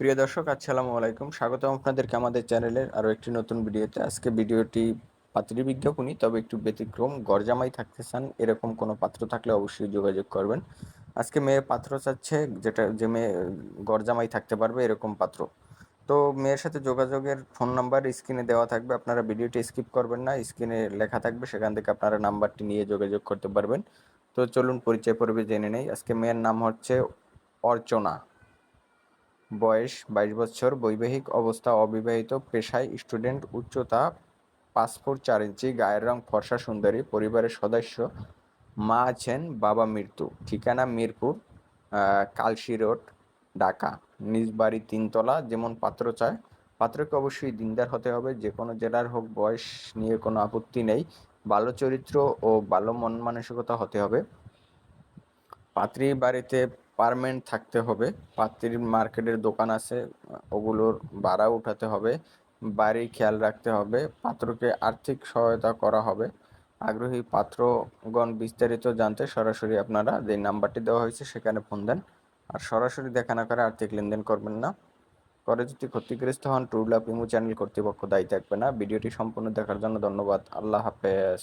প্রিয় দর্শক, আসসালামু আলাইকুম। স্বাগতম আপনাদেরকে আমাদের চ্যানেলের আরও একটি নতুন ভিডিওতে। আজকে ভিডিওটি পাত্রী বিজ্ঞাপনী তবে একটু ব্যতিক্রম। গরজামাই থাকতে চান, এরকম কোনো পাত্র থাকলে অবশ্যই যোগাযোগ করবেন। আজকে মেয়ে পাত্র চাচ্ছে, যেটা, যে মেয়ে গরজামাই থাকতে পারবে, এরকম পাত্র। তো মেয়ের সাথে যোগাযোগের ফোন নাম্বার স্ক্রিনে দেওয়া থাকবে। আপনারা ভিডিওটি স্কিপ করবেন না, স্ক্রিনে লেখা থাকবে, সেখান থেকে আপনারা নাম্বারটি নিয়ে যোগাযোগ করতে পারবেন। তো চলুন পরিচয় পর্বে জেনে নেই। আজকে মেয়ের নাম হচ্ছে অর্চনা। বয়স, বাইশ বছর, বৈবাহিক অবস্থা অবিবাহিত, পেশায় স্টুডেন্ট, উচ্চতা পাসপোর্ট চার ইঞ্চি, গায়ের রং ফর্সা সুন্দরী, পরিবারের সদস্য, মা আছেন, বাবা মৃত্যু। ঠিকানা মিরপুর কালশি রোড, ঢাকা। নিজ বাড়ি তিনতলা, যেমন পাত্র চায়। পাত্রকে অবশ্যই দিনদার হতে হবে। যে কোনো জেলার হোক, বয়স নিয়ে কোনো আপত্তি নেই। ভালো চরিত্র ও ভালো মন মানসিকতা হতে হবে। পাত্রী বাড়িতে পারমেন্ট থাকতে হবে। পাত্রীর মার্কেটের দোকান আছে, ওগুলোর ভাড়া উঠাতে হবে বাড়ি খেয়াল রাখতে হবে, পাত্রকে আর্থিক সহায়তা করা হবে। আগ্রহী পাত্রগণ বিস্তারিত জানতে সরাসরি আপনারা যে নাম্বারটি দেওয়া হয়েছে সেখানে ফোন দেন। আর সরাসরি দেখা না করে আর্থিক লেনদেন করবেন না। পরে যদি ক্ষতিগ্রস্ত হন ট্রুলাভ ইমু চ্যানেল কর্তৃপক্ষ দায়ী থাকবে না। ভিডিওটি সম্পূর্ণ দেখার জন্য ধন্যবাদ। আল্লাহ হাফেজ।